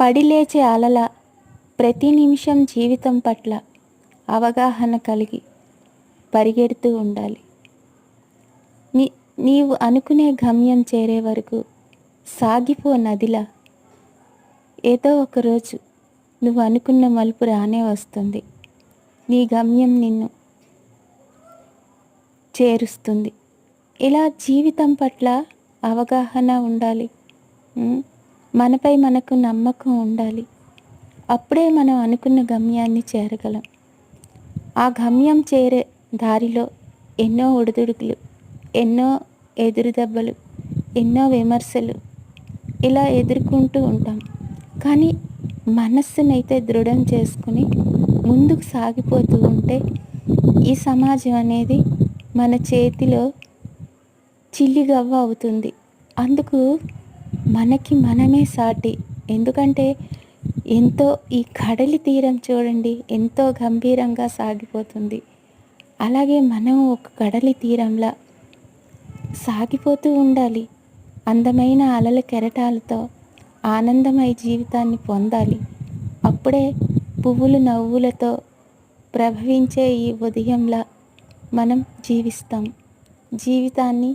పడిలేచే అలల ప్రతి నిమిషం జీవితం పట్ల అవగాహన కలిగి పరిగెడుతూ ఉండాలి. నీ నీవు అనుకునే గమ్యం చేరే వరకు సాగిపో నదిలా. ఏదో ఒకరోజు నువ్వు అనుకున్న మలుపు రానే వస్తుంది. నీ గమ్యం నిన్ను చేరుస్తుంది. ఇలా జీవితం పట్ల అవగాహన ఉండాలి. మనపై మనకు నమ్మకం ఉండాలి. అప్పుడే మనం అనుకున్న గమ్యాన్ని చేరగలం. ఆ గమ్యం చేరే దారిలో ఎన్నో ఒడిదుడుకులు ఎన్నో ఎదురుదెబ్బలు ఎన్నో విమర్శలు ఇలా ఎదుర్కొంటూ ఉంటాం. కానీ మనస్సునైతే దృఢం చేసుకుని ముందుకు సాగిపోతూ ఉంటే ఈ సమాజం అనేది మన చేతిలో చిల్లిగవ్వ అవుతుంది. అందుకు మనకి మనమే సాటి. ఎందుకంటే ఎంతో ఈ కడలి తీరం చూడండి ఎంతో గంభీరంగా సాగిపోతుంది. అలాగే మనం ఒక కడలి తీరంలా సాగిపోతూ ఉండాలి. అందమైన అలల కెరటాలతో ఆనందమయ జీవితాన్ని పొందాలి. అప్పుడే పువ్వులు నవ్వులతో ప్రభవించే ఈ ఉదయంలా మనం జీవిస్తాం. జీవితాన్ని